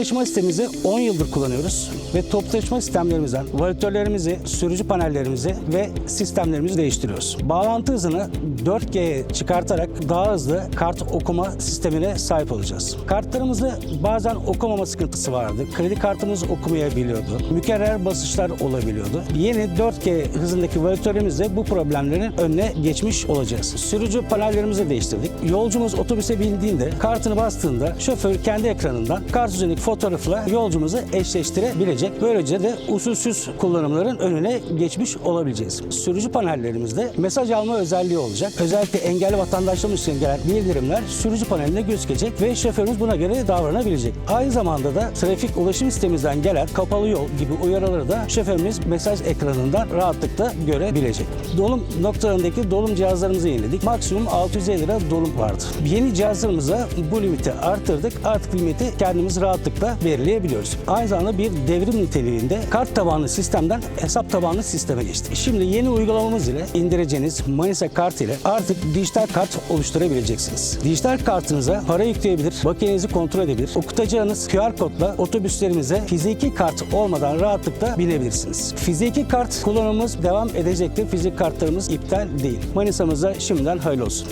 taşıma sistemimizi 10 yıldır kullanıyoruz ve toplu taşıma sistemlerimizden valitörlerimizi, sürücü panellerimizi ve sistemlerimizi değiştiriyoruz. Bağlantı hızını 4G'ye çıkartarak daha hızlı kart okuma sistemine sahip olacağız. Kartlarımızda bazen okumama sıkıntısı vardı. Kredi kartımız okumayabiliyordu. Mükerrer basışlar olabiliyordu. Yeni 4G hızındaki valitörlerimizle bu problemlerin önüne geçmiş olacağız. Sürücü panellerimizi değiştirdik. Yolcumuz otobüse bindiğinde kartını bastığında şoför kendi ekranından kart üzerindeki fotoğrafla yolcumuzu eşleştirebilecek. Böylece de usulsüz kullanımların önüne geçmiş olabileceğiz. Sürücü panellerimizde mesaj alma özelliği olacak. Özellikle engelli vatandaşlarımız için gelen bildirimler sürücü paneline gözükecek ve şoförümüz buna göre davranabilecek. Aynı zamanda da trafik ulaşım sistemimizden gelen kapalı yol gibi uyarıları da şoförümüz mesaj ekranından rahatlıkla görebilecek. Dolum noktalarındaki dolum cihazlarımızı yeniledik. Maksimum 650 lira dolum vardı. Yeni cihazlarımıza bu limiti arttırdık. Artık limiti kendimiz rahatlıkla belirleyebiliyoruz. Aynı zamanda bir devrim niteliğinde kart tabanlı sistemden hesap tabanlı sisteme geçtik. Şimdi yeni uygulamamız ile indireceğiniz Manisa kart ile artık dijital kart oluşturabileceksiniz. Dijital kartınıza para yükleyebilir, bakiyenizi kontrol edebilir. Okutacağınız QR kodla otobüslerimize fiziki kart olmadan rahatlıkla binebilirsiniz. Fiziki kart kullanımımız devam edecektir. Fizik kartlarımız iptal değil. Manisa'mıza şimdiden hayırlı olsun.